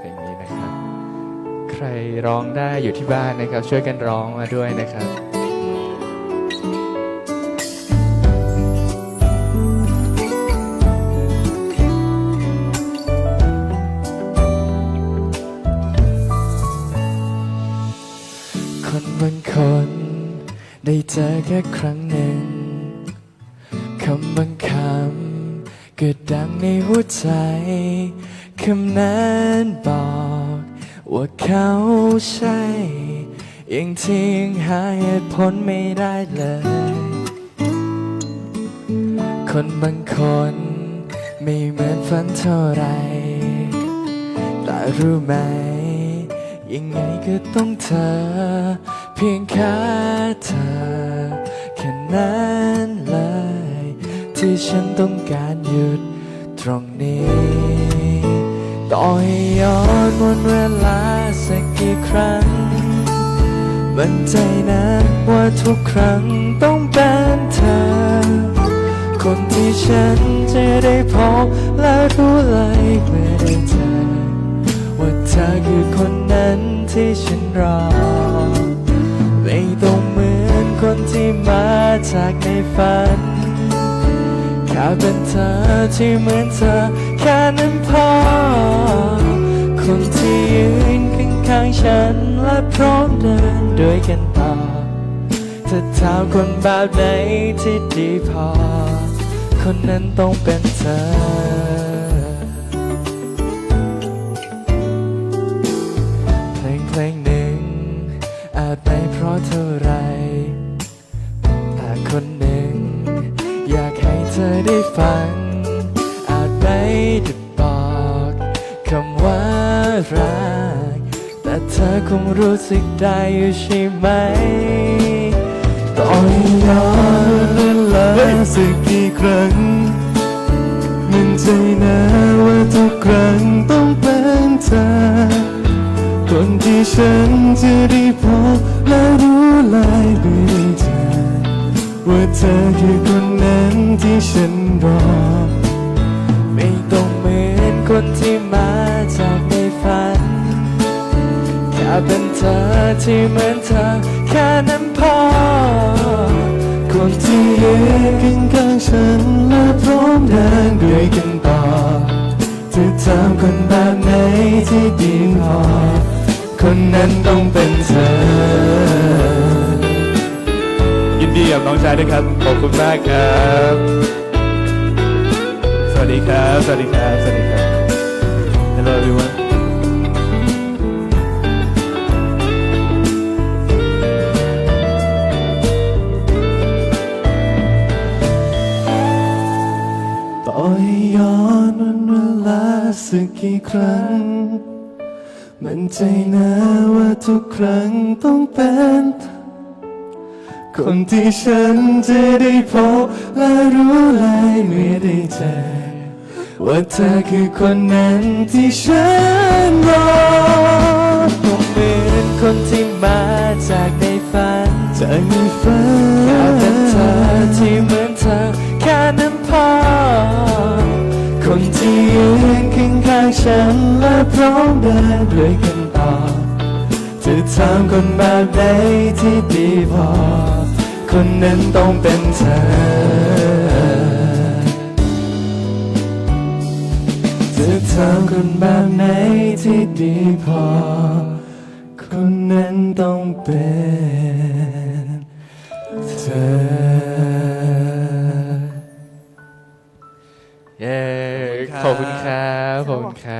เพลงนี้นะครับ ใครร้องได้อยู่ที่บ้านนะครับ ช่วยกันร้องมาด้วยนะครับคนบางคนได้เจอแค่ครั้งหนึ่งคำบางคำ กิดดังในหัวใจคำนั้นบอก ว่าเขาใช่ยังที่ยังหาเหตุผลไม่ได้เลย คนบางคนไม่เหมือนฝันเท่าไร แต่รู้ไหม ยังไงก็ต้องเธอ เพียงแค่เธอแค่นั้นเลย ที่ฉันต้องการหยุดตรงนี้ ต่อให้ย้อนวันเวลาสักกี่ครั้ง มันใจนะว่าทุกครั้งต้องเป็นเธอ คนที่ฉันจะได้พบและรู้เลยเมื่อได้เจอว่าเธอคือคนนั้นที่ฉันรอ ไม่ต้องเหมือนคนที่มาจากในฝัน ค่เป็นเธอที่เหมือนเธอ แค่นั้นพอ คนที่ยืนข้างๆฉันและพร้อมเดินด้วยกันต่อถ้าถามคนแบบไหนที่ดีพอ คนนั้นต้องเป็นเธอ ฟัง อาจไม่ได้บอกคำว่ารัก แต่เธอคงรู้สึกได้อยู่ใช่ไหมต่อให้ย้อนเวลาสักกี่ครั้ง มันใจนะว่าทุกครั้งต้องเป็นเธอ คนที่ฉันจะได้พบและรู้เลยเมื่อได้เจอ ว่าเธอคือคนนั้นที่ฉันรอ ไม่ต้องเหมือนคนที่มาจากในฝันแค่เป็นเธอที่เหมือนเธอแค่นั้นพอ คนที่ยืนข้างๆฉันและพร้อมเดินด้วยกันต่อจะทำคนแบบไหนที่ดีพอ คนนั้นต้องเป็นเธอ นดีกับน้องชายด้วยครับ ขอบคุณมากครับ สวัสดีครับ สวัสดีครับ สวัสดีครับ Hello everyone ต่อให้ย้อนวันเวลาสักกี่ครั้ง มันใจนะว่าทุกครั้งต้องเป็น คนที่ฉันจะได้พบและรู้เลยเมื่อได้เจอว่าเธอคือคนนั้นที่ฉันรอผมเหมือนคนที่มาจากในฝันจากในฝันแค่เป็นเธอที่เหมือนเธอแค่นั้นพอ คนที่ยืนข้างๆฉันและพร้อมเดินด้วยกันต่อจะทำคนแบบไหนที่ดีพอ คนนั้นต้องเป็นเธอ จะทำคนแบบไหนที่ดีพอ คนนั้นต้องเป็นเธอเย้ขอบคุณครับ ขอบคุณครับ